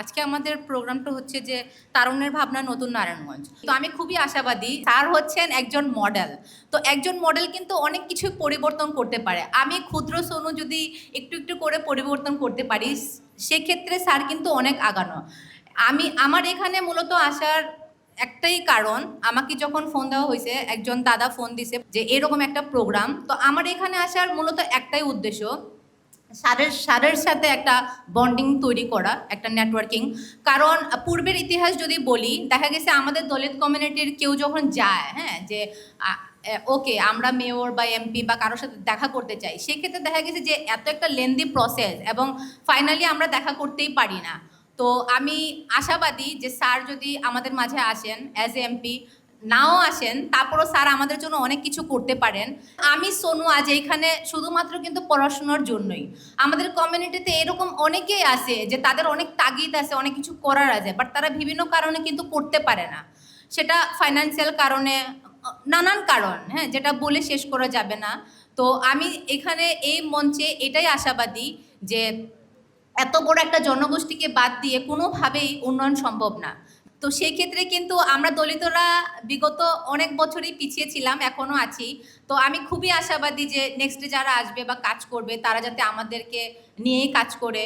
আজকে আমাদের প্রোগ্রামটা হচ্ছে যে তারুণ্যের ভাবনা নতুন নারায়ণগঞ্জ। তো আমি খুবই আশাবাদী, স্যার হচ্ছেন একজন মডেল। তো একজন মডেল কিন্তু অনেক কিছু পরিবর্তন করতে পারে। আমি ক্ষুদ্র সোনু যদি একটু একটু করে পরিবর্তন করতে পারি, সেক্ষেত্রে স্যার কিন্তু অনেক আগানো। আমি, আমার এখানে মূলত আসার একটাই কারণ, আমাকে যখন ফোন দেওয়া হয়েছে, একজন দাদা ফোন দিছে যে এরকম একটা প্রোগ্রাম। তো আমার এখানে আসার মূলত একটাই উদ্দেশ্য স্যারের স্যারের সাথে একটা বন্ডিং তৈরি করা, একটা নেটওয়ার্কিং কারণ পূর্বের ইতিহাস যদি বলি, দেখা গেছে আমাদের দলিত কমিউনিটির কেউ যখন যায় হ্যাঁ যে ওকে আমরা মেয়র বা এমপি বা কারোর সাথে দেখা করতে চাই, সেক্ষেত্রে দেখা গেছে যে এত একটা লেন্দি প্রসেস এবং ফাইনালি আমরা দেখা করতেই পারি না। তো আমি আশাবাদী যে স্যার যদি আমাদের মাঝে আসেন অ্যাজ এমপি নাও আসেন, তারপরও স্যার আমাদের জন্য অনেক কিছু করতে পারেন। আমি, সোনু আজ এইখানে শুধুমাত্র কিন্তু পড়াশোনার জন্যই। আমাদের কমিউনিটিতে এরকম অনেকেই আছে যে তাদের অনেক তাগিদ আছে, অনেক কিছু করার আছে বাট তারা বিভিন্ন কারণে কিন্তু করতে পারে না। সেটা ফাইন্যান্সিয়াল কারণে, নানান কারণ হ্যাঁ যেটা বলে শেষ করা যাবে না। তো আমি এখানে এই মঞ্চে এটাই আশাবাদী যে এত বড় একটা জনগোষ্ঠীকে বাদ দিয়ে কোনোভাবেই উন্নয়ন সম্ভব না। তো সেই ক্ষেত্রে কিন্তু আমরা দলিতরা বিগত অনেক বছরই পিছিয়ে ছিলাম এখনও আছি। তো আমি খুবই আশাবাদী যে নেক্সটে যারা আসবে বা কাজ করবে, তারা যাতে আমাদেরকে নিয়েই কাজ করে।